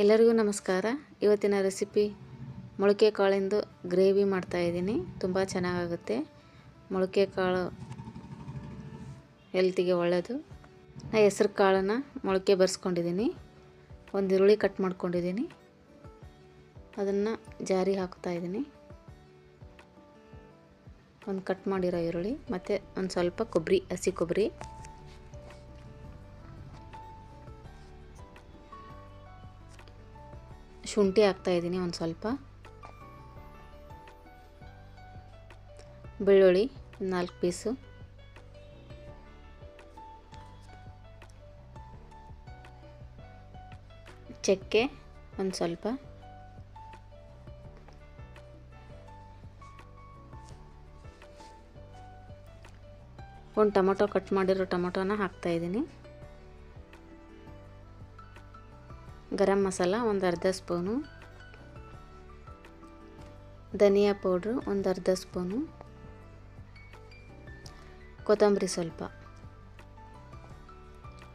ಎಲ್ಲರಿಗೂ ನಮಸ್ಕಾರ. ಇವತ್ತಿನ ರೆಸಿಪಿ ಮೊಳಕೆ ಕಾಳಿಂದು ಗ್ರೇವಿ ಮಾಡ್ತಾಯಿದ್ದೀನಿ ತುಂಬ ಚೆನ್ನಾಗಾಗುತ್ತೆ. ಮೊಳಕೆ ಕಾಳು ಹೆಲ್ತಿಗೆ ಒಳ್ಳೆಯದು ನಾ ಹೆಸ್ರು ಕಾಳನ್ನು ಮೊಳಕೆ ಬರ್ಸ್ಕೊಂಡಿದ್ದೀನಿ. ಒಂದು ಈರುಳ್ಳಿ ಕಟ್ ಮಾಡ್ಕೊಂಡಿದ್ದೀನಿ. ಅದನ್ನು ಜಾರಿ ಹಾಕ್ತಾಯಿದ್ದೀನಿ ಒಂದು ಕಟ್ ಮಾಡಿರೋ ಈರುಳ್ಳಿ, ಮತ್ತು ಒಂದು ಸ್ವಲ್ಪ ಕೊಬ್ಬರಿ ಹಸಿ ಕೊಬ್ಬರಿ ಶುಂಠಿ ಹಾಕ್ತಾಯಿದ್ದೀನಿ ಒಂದು ಸ್ವಲ್ಪ. ಬೆಳ್ಳುಳ್ಳಿ ನಾಲ್ಕು ಪೀಸು. ಚಕ್ಕೆ ಒಂದು ಸ್ವಲ್ಪ. ಒಂದು ಟೊಮೊಟೊ ಕಟ್ ಮಾಡಿರೋ ಟೊಮೊಟೊನ ಹಾಕ್ತಾಯಿದ್ದೀನಿ ಗರಂ ಮಸಾಲ, ಒಂದು ಅರ್ಧ ಸ್ಪೂನು. ಧನಿಯಾ ಪೌಡ್ರು, ಒಂದು ಅರ್ಧ ಸ್ಪೂನು. ಕೊತ್ತಂಬರಿ ಸ್ವಲ್ಪ.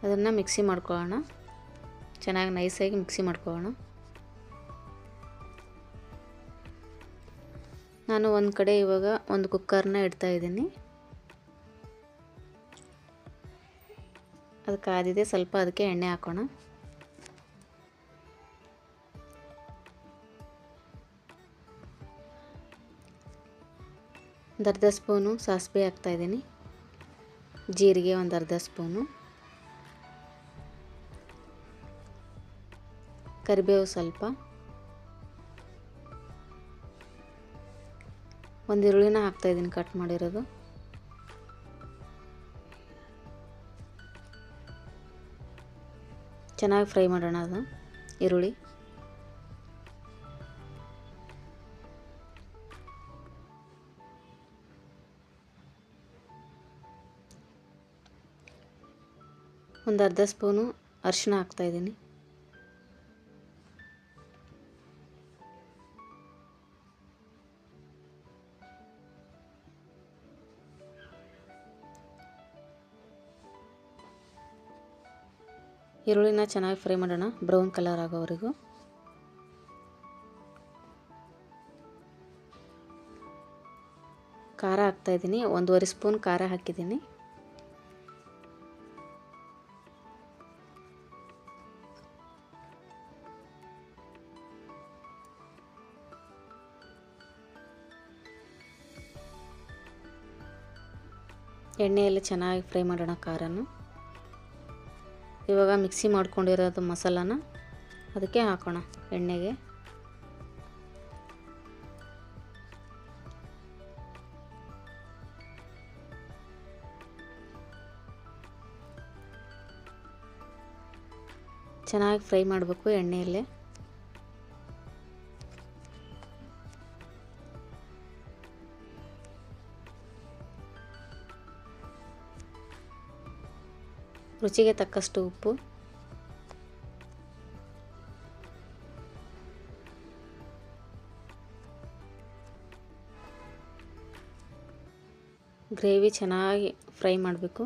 ಅದನ್ನು ಮಿಕ್ಸಿ ಮಾಡ್ಕೊಳ್ಳೋಣ. ಚೆನ್ನಾಗಿ ನೈಸಾಗಿ ಮಿಕ್ಸಿ ಮಾಡ್ಕೊಳ್ಳೋಣ. ನಾನು ಒಂದು ಕಡೆ ಇವಾಗ ಒಂದು ಕುಕ್ಕರ್ನ ಇಡ್ತಾಯಿದ್ದೀನಿ ಅದು ಕಾದಿದೆ ಸ್ವಲ್ಪ ಅದಕ್ಕೆ ಎಣ್ಣೆ ಹಾಕೋಣ. ಒಂದು ಅರ್ಧ ಸ್ಪೂನು ಸಾಸಿವೆ ಹಾಕ್ತಾಯಿದ್ದೀನಿ ಜೀರಿಗೆ ಒಂದು ಅರ್ಧ ಸ್ಪೂನು. ಕರಿಬೇವು ಸ್ವಲ್ಪ. ಒಂದು ಈರುಳ್ಳಿನ ಹಾಕ್ತಾಯಿದ್ದೀನಿ ಕಟ್ ಮಾಡಿರೋದು. ಚೆನ್ನಾಗಿ ಫ್ರೈ ಮಾಡೋಣ ಅದು ಈರುಳ್ಳಿ. ಒಂದು ಅರ್ಧ ಸ್ಪೂನು ಅರಿಶಿನ ಹಾಕ್ತಾಯಿದ್ದೀನಿ ಈರುಳ್ಳಿನ ಚೆನ್ನಾಗಿ ಫ್ರೈ ಮಾಡೋಣ. ಬ್ರೌನ್ ಕಲರ್ ಆಗೋವರೆಗೂ. ಖಾರ ಹಾಕ್ತಾಯಿದ್ದೀನಿ ಒಂದೂವರೆ ಸ್ಪೂನ್ ಖಾರ ಹಾಕಿದ್ದೀನಿ. ಎಣ್ಣೆಯಲ್ಲಿ ಚೆನ್ನಾಗಿ ಫ್ರೈ ಮಾಡೋಣ ಖಾರನ್ನು ಇವಾಗ ಮಿಕ್ಸಿ ಮಾಡ್ಕೊಂಡಿರೋದು ಮಸಾಲಾನ ಅದಕ್ಕೆ ಹಾಕೋಣ ಎಣ್ಣೆಗೆ. ಚೆನ್ನಾಗಿ ಫ್ರೈ ಮಾಡಬೇಕು ಎಣ್ಣೆಯಲ್ಲೇ. ರುಚಿಗೆ ತಕ್ಕಷ್ಟು ಉಪ್ಪು. ಗ್ರೇವಿ ಚೆನ್ನಾಗಿ ಫ್ರೈ ಮಾಡಬೇಕು.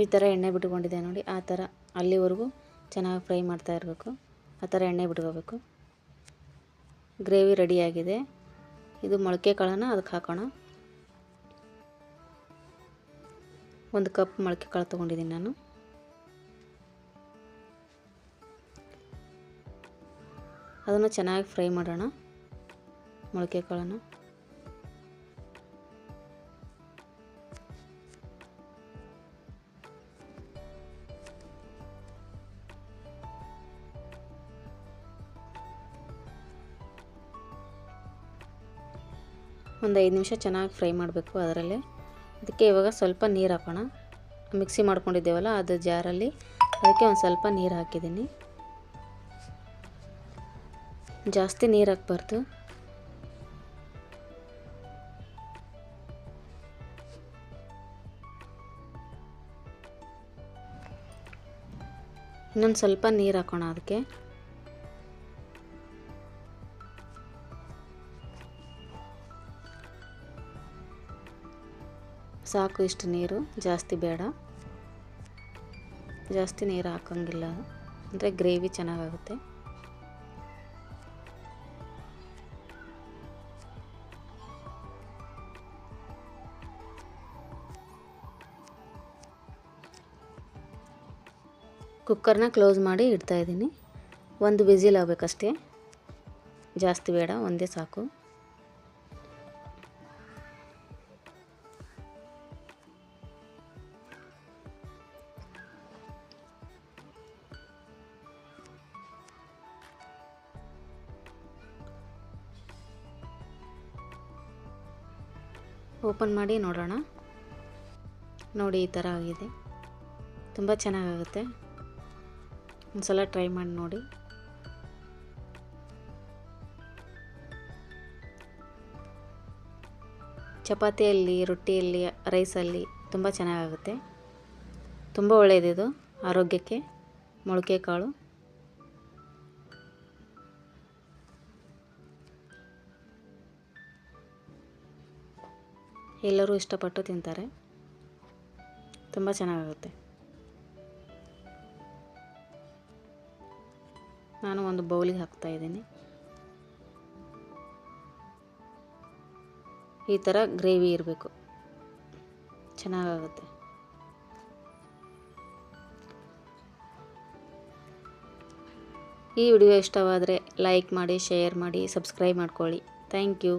ಈ ಥರ ಎಣ್ಣೆ ಬಿಟ್ಕೊಂಡಿದೆ ನೋಡಿ, ಆ ಥರ ಅಲ್ಲಿವರೆಗೂ ಚೆನ್ನಾಗಿ ಫ್ರೈ ಮಾಡ್ತಾ ಇರಬೇಕು. ಆ ಥರ ಎಣ್ಣೆ ಬಿಟ್ಕೋಬೇಕು. ಗ್ರೇವಿ ರೆಡಿಯಾಗಿದೆ ಇದು ಮೊಳಕೆ ಕಾಳನ್ನು ಅದಕ್ಕೆ ಹಾಕೋಣ. ಒಂದು ಕಪ್ ಮೊಳಕೆ ಕಾಳು ತೊಗೊಂಡಿದ್ದೀನಿ ನಾನು. ಅದನ್ನು ಚೆನ್ನಾಗಿ ಫ್ರೈ ಮಾಡೋಣ, ಮೊಳಕೆ ಕಾಳನ್ನು. ಒಂದು ಐದು ನಿಮಿಷ ಚೆನ್ನಾಗಿ ಫ್ರೈ ಮಾಡಬೇಕು ಅದರಲ್ಲೇ. ಅದಕ್ಕೆ ಇವಾಗ ಸ್ವಲ್ಪ ನೀರು ಹಾಕೋಣ. ಮಿಕ್ಸಿ ಮಾಡ್ಕೊಂಡಿದ್ದೇವಲ್ಲ ಅದು ಜಾರಲ್ಲಿ. ಅದಕ್ಕೆ ಒಂದು ಸ್ವಲ್ಪ ನೀರು ಹಾಕಿದ್ದೀನಿ. ಜಾಸ್ತಿ ನೀರು ಹಾಕ್ಬಾರ್ದು. ಇನ್ನೊಂದು ಸ್ವಲ್ಪ ನೀರು ಹಾಕೋಣ ಅದಕ್ಕೆ. ಸಾಕು, ಇಷ್ಟು ನೀರು. ಜಾಸ್ತಿ ಬೇಡ. ಜಾಸ್ತಿ ನೀರು ಹಾಕೋಂಗಿಲ್ಲ. ಅಂದರೆ ಗ್ರೇವಿ ಚೆನ್ನಾಗಾಗುತ್ತೆ. ಕುಕ್ಕರ್ನ ಕ್ಲೋಸ್ ಮಾಡಿ ಇಡ್ತಾಯಿದ್ದೀನಿ ಒಂದು ವಿಸಿಲ್ ಆಗಬೇಕಷ್ಟೇ. ಜಾಸ್ತಿ ಬೇಡ, ಒಂದೇ ಸಾಕು. ಓಪನ್ ಮಾಡಿ ನೋಡೋಣ. ನೋಡಿ ಈ ಥರ ಆಗಿದೆ. ತುಂಬ ಚೆನ್ನಾಗಾಗುತ್ತೆ. ಒಂದು ಸಲ ಟ್ರೈ ಮಾಡಿ ನೋಡಿ. ಚಪಾತಿಯಲ್ಲಿ, ರೊಟ್ಟಿಯಲ್ಲಿ, ರೈಸಲ್ಲಿ ತುಂಬ ಚೆನ್ನಾಗಾಗುತ್ತೆ. ತುಂಬ ಒಳ್ಳೆಯದಿದು. ಆರೋಗ್ಯಕ್ಕೆ ಮೊಳಕೆ ಕಾಳು. ಎಲ್ಲರೂ ಇಷ್ಟಪಟ್ಟು ತಿಂತಾರೆ. ತುಂಬ ಚೆನ್ನಾಗಾಗುತ್ತೆ. ನಾನು ಒಂದು ಬೌಲಿಗೆ ಹಾಕ್ತಾ ಇದ್ದೀನಿ. ಈ ಥರ ಗ್ರೇವಿ ಇರಬೇಕು. ಚೆನ್ನಾಗಾಗುತ್ತೆ. ಈ ವಿಡಿಯೋ ಇಷ್ಟವಾದರೆ ಲೈಕ್ ಮಾಡಿ, ಶೇರ್ ಮಾಡಿ, ಸಬ್ಸ್ಕ್ರೈಬ್ ಮಾಡ್ಕೊಳ್ಳಿ. Thank you.